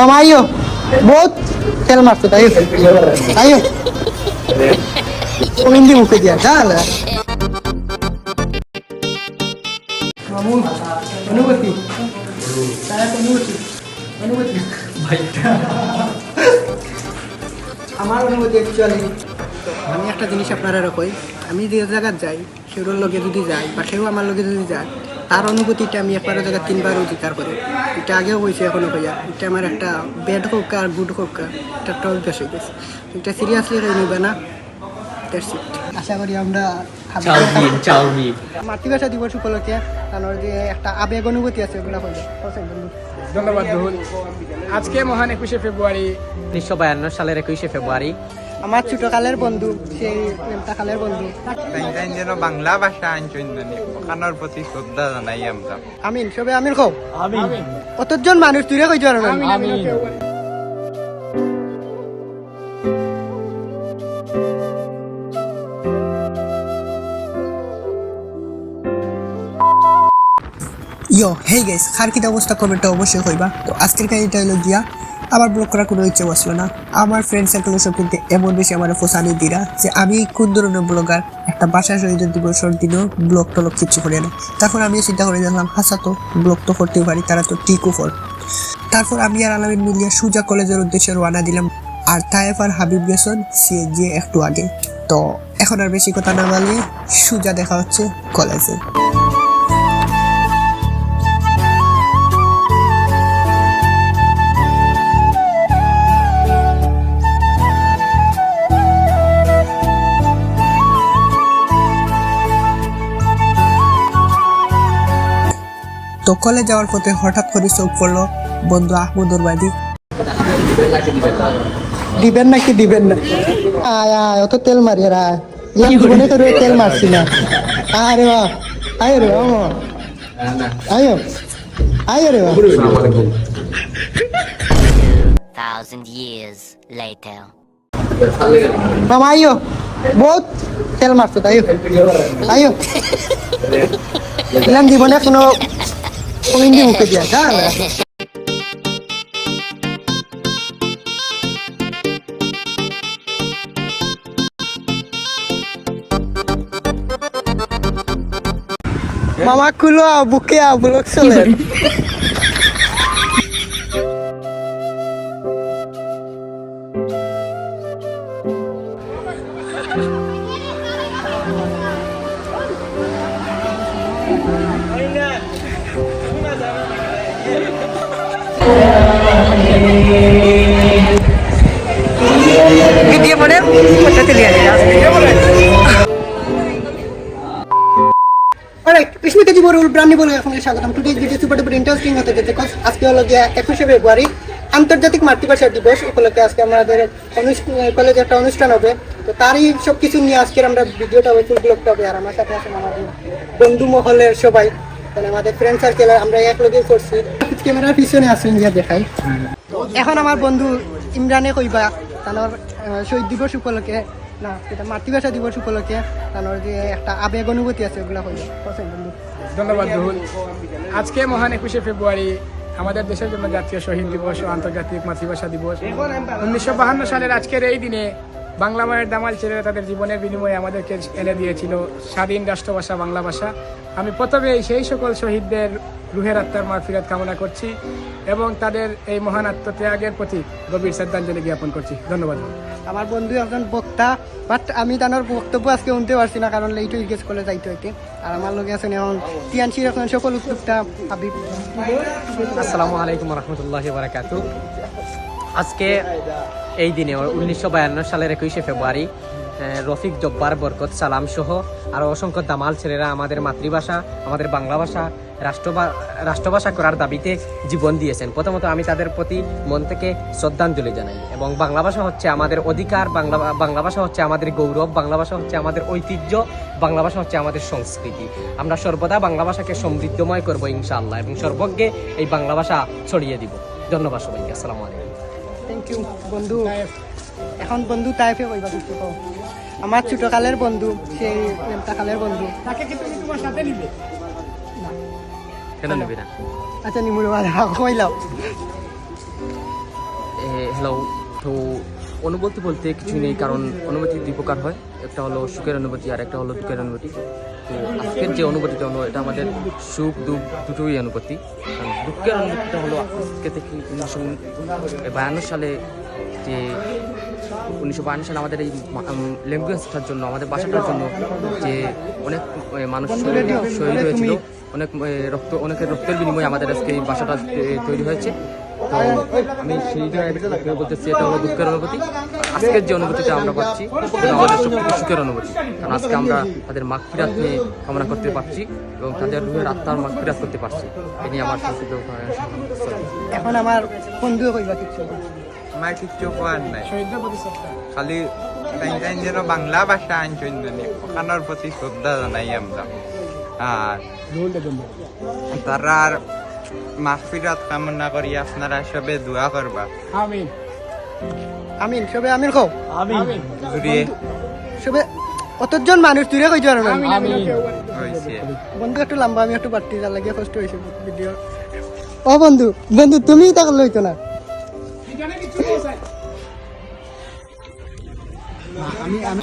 মামা আইও। বহুত তেল মারছো তাই আইও। হিন্দি মুখে দিয়া মামু অনুভূতি অনুভূতি অনুভূতি আমার অনুভূতি অ্যাকচুয়ালি আমি একটা জিনিস আপনারা কই আমি যে জায়গায় যাই সেগুলোর লগে যদি যাই বা সেও আমার লগে যদি যায় তার অনুভূতিটা আমি একবারের জায়গায় তিনবার অধিকার করি এটা আগেও হয়েছে এখনও হইয়া এটা আমার একটা ব্যাড হোক আর গুড হোক এটা একটা অভ্যাস হয়ে গেছে। এটা সিরিয়াসলি নিবে না। আশা করি আমরা মাতৃভাষা দিবস উপলক্ষে তার যে একটা আবেগ অনুভূতি আছে ওগুলো হইল ধন্যবাদ আজকে মহান একুশে ফেব্রুয়ারি উনিশশো বায়ান্ন সালের একুশে ফেব্রুয়ারি। আমার ছোটকালের বন্ধু সেই প্রেমতাকালের বন্ধু। যেন বাংলা ভাষা আইনচন্দানি ওখানোর প্রতি শ্রদ্ধা জানাই আমরা। আমিন সবে আমিন। কও কতজন মানুষ তুই ইয়ো হেই গাইস খার কিটা অবস্থা কমেন্টটা অবশ্যই কইবা তো আজকের কাহিনীটা হলো গিয়া আমার ব্লগ করার কোনো ইচ্ছে বসল না। আমার ফ্রেন্ড সার্কেল সব কিন্তু এমন বেশি আমার ফোসানি দিরা যে আমি কোন ধরনের ব্লগার, একটা বাসা শহীদ দিবসের দিনও ব্লগ টলগ কিচ্ছু করি না তখন আমি চিন্তা করে দেখলাম হাসা তো ব্লগ তো করতেই পারি, তারা তো টিকও ফল তারপর আমি আর আলামিন মিলিয়া সুজা কলেজের উদ্দেশ্যে রওনা দিলাম। আর তায়েফ আর হাবিব গেছন সিএনজি একটু আগে। তো এখন আর বেশি কথা না বানিয়ে সুজা দেখা হচ্ছে কলেজে। তো কলেজ যাওয়ার পথে হঠাৎ করে চোখ পড়ল বন্ধু আহমদুর বাদি। দিবেন নাকি দিবেন না? আয় আয় অত তেল মারি আর আয়। জীবনে করে তেল মারছি না। আরে বাহ আয় রে আয়ো আয় রে বাহ thousand years later. মামা আইও বহুত তেল মারছো তাই আইও এলাম জীবনে কোনো হিন্দি মুখে দিয়া জান মামা খুলো বুকে আ ব্লক চলে ভিডিও বলে কথা চলে Alright, ইন্টারেস্টিং হতে আজকে হলো গিয়া একুশে ফেব্রুয়ারি আন্তর্জাতিক মাতৃভাষা দিবস। উপলক্ষে আজকে আমাদের কলেজে একটা অনুষ্ঠান হবে। তো তারই সব কিছু নিয়ে আজকের আমরা ভিডিওটা হবে আর আমার সাথে আছেন আমাদের বন্ধু মহলের সবাই। মানে আমাদের ফ্রেন্ড সার্কেল আমরা এক লগে করছি। ক্যামেরার পিছনে আসেন গিয়া দেখাই। এখন আমার বন্ধু ইমরানে কইবা তার শহীদ দিবস উপলক্ষে না এটা মাতৃভাষা দিবস উপলক্ষে তার যে একটা আবেগ অনুভূতি আছে ওগুলা হইল। বন্ধু। ধন্যবাদ রুহুল। আজকে মহান একুশে ফেব্রুয়ারি আমাদের দেশের জন্য জাতীয় শহীদ দিবস ও আন্তর্জাতিক মাতৃভাষা দিবস। উনিশশো বাহান্ন সালের আজকের এই দিনে বাংলা মায়ের দামাল ছেলেরা তাদের জীবনের বিনিময়ে আমাদেরকে এনে দিয়েছিল স্বাধীন রাষ্ট্রভাষা বাংলা ভাষা। আমি প্রথমে সেই সকল শহীদদের রুহের আত্মার মারফিরাত কামনা করছি এবং তাদের এই মহান আত্মত্যাগের প্রতি গভীর শ্রদ্ধাঞ্জলি জ্ঞাপন করছি। ধন্যবাদ। আমার বন্ধু একজন বক্তা বাট আমি তার বক্তব্য আজকে শুনতে পারছি না কারণ লেট হয়ে গেছে কলেজ যাইতে হইতে। আর আমার লগে আছেন এখন টিয়ানসির এখন সকল উদ্যোক্তা হাবিব। আসসালামু আলাইকুম রহমতুল্লাহ বারাকাতু আজকে এই দিনে উনিশশো বায়ান্ন সালের একুশে ফেব্রুয়ারি রফিক জব্বার বরকত, সালাম সহ আরও অসংখ্য দামাল ছেলেরা আমাদের মাতৃভাষা, আমাদের বাংলা ভাষা, রাষ্ট্রভা- রাষ্ট্রভাষা করার দাবিতে জীবন দিয়েছেন। প্রথমত আমি তাদের প্রতি মন থেকে শ্রদ্ধাঞ্জলি জানাই এবং বাংলা ভাষা হচ্ছে আমাদের অধিকার, বাংলা বাংলা ভাষা হচ্ছে আমাদের গৌরব, বাংলা ভাষা হচ্ছে আমাদের ঐতিহ্য, বাংলা ভাষা হচ্ছে আমাদের সংস্কৃতি। আমরা সর্বদা বাংলা ভাষাকে সমৃদ্ধময় করব ইনশাআল্লাহ এবং সর্বজ্ঞে এই বাংলা ভাষা ছড়িয়ে দিব। ধন্যবাদ সবাইকে। আসসালামু আলাইকুম। থ্যাংক ইউ বন্ধু। এখন বন্ধু তাইফে কইবা কিছু কও। আমার ছোটকালের বন্ধু সেই প্রেমতাকালের বন্ধু। তাকে কি তুমি তোমার সাথে নিবে? কেন নিবি না? আচ্ছা নিমুর কইলাও হ্যালো তো অনুভূতি বলতে কিছু নেই কারণ অনুভূতি দুই প্রকার হয়। একটা হলো সুখের অনুভূতি আর একটা হলো দুঃখের অনুভূতি। তো আজকের যে অনুভূতিটা হলো এটা আমাদের সুখ, দুঃখ দুটোই অনুভূতি। দুঃখের অনুভূতিটা হলো আজকে থেকে উনিশশো বায়ান্ন সালে যে উনিশশো বায়ান্ন সালে আমাদের এই ল্যাঙ্গুয়েজটার জন্য, আমাদের ভাষাটার জন্য যে অনেক মানুষ শহীদ হয়েছিল। অনেক রক্ত, অনেকের রক্তের বিনিময়ে আমাদের আজকে এই ভাষাটা তৈরি হয়েছে। তো আমি সেইটা বলতেছি এটা হলো দুঃখের অনুভূতি। আজকের যে অনুভূতিটা আমরা পাচ্ছি আমাদের সবথেকে সুখের অনুভূতি। কারণ আজকে আমরা তাদের মাগফিরাত নিয়ে কামনা করতে পারছি এবং তাদের রুহের আত্মার মাগফিরাত করতে পারছি। এ নিয়ে আমার সংক্ষিপ্ত এখন আমার বন্ধু কইবা কিছু। আমার কিচ্ছু কোয়ার নাই। খালি তাই যেন বাংলা ভাষা আনছেন ওখানোর প্রতি শ্রদ্ধা জানাই আমরা। আর তারার মাহফিরাত কামনা করি আপনারা সবে দোয়া করবা। আমিন। আমিন সবে আমিন কও। আমিন। জুড়িয়ে। সবে অতজন মানুষ দূরে কইতে পারো না বন্ধু একটু লম্বা আমি একটু বাড়তি যা লাগে কষ্ট হয়েছে ভিডিও। ও বন্ধু বন্ধু তুমি তাকে লইতো না। এখানে কিছু পৌঁছায় আমি আমি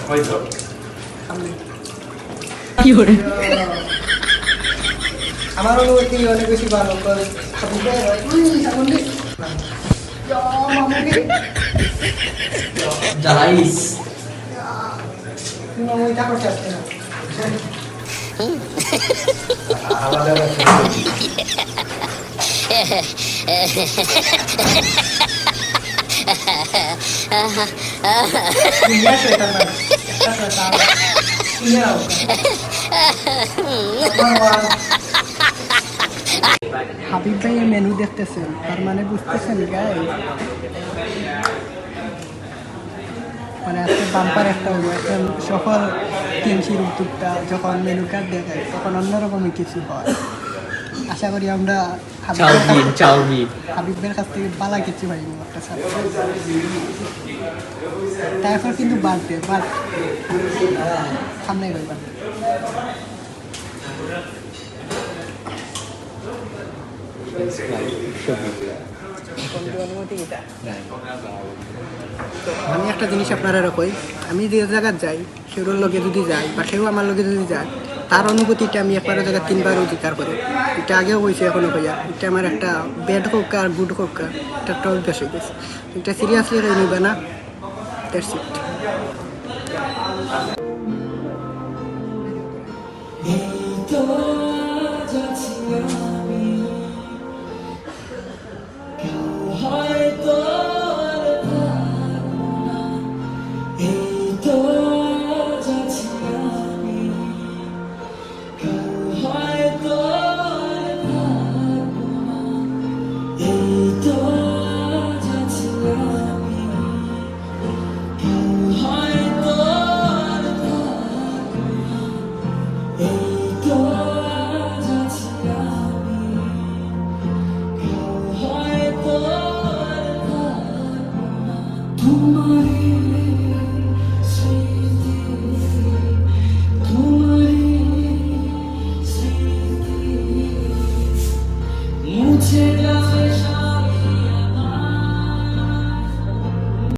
হয়তো আমার অনুভূতি অনেক বেশি ভালো করে জ্বালাইস ওইটা করতে আসছে না দুনিয়া হাবিব ভাইয়ের মেনু দেখতেছেন, তার মানে বুঝতেছেন গাই মানে আজকে বাম্পার একটা হইব এখন সকল টিএমসির উদ্যোগটা যখন মেনু কার্ড দেখায়, তখন অন্যরকমই কিছু হয়। আশা করি আমরা হাবিবের কাছ চাউমিন থেকে- চাউমিন হাবিবের কাছ থেকে বালা কিছু পাইব একটা তারপর কিন্তু বাড়তে বাট সামনে আমি একটা জিনিস আপনারা কই আমি যে জায়গায় যাই সেগুলোর লগে যদি যাই বা সেও আমার লগে যদি যায় তার অনুভূতিটা আমি একবার জায়গায় তিনবার অধিকার করি এটা আগেও হয়েছে এখনও ভাইয়া এটা আমার একটা ব্যাড হোক আর গুড হোক, এটা টল বেশ হয়ে গেছে। এটা সিরিয়াসলি নিবে না দ্যাটস ইট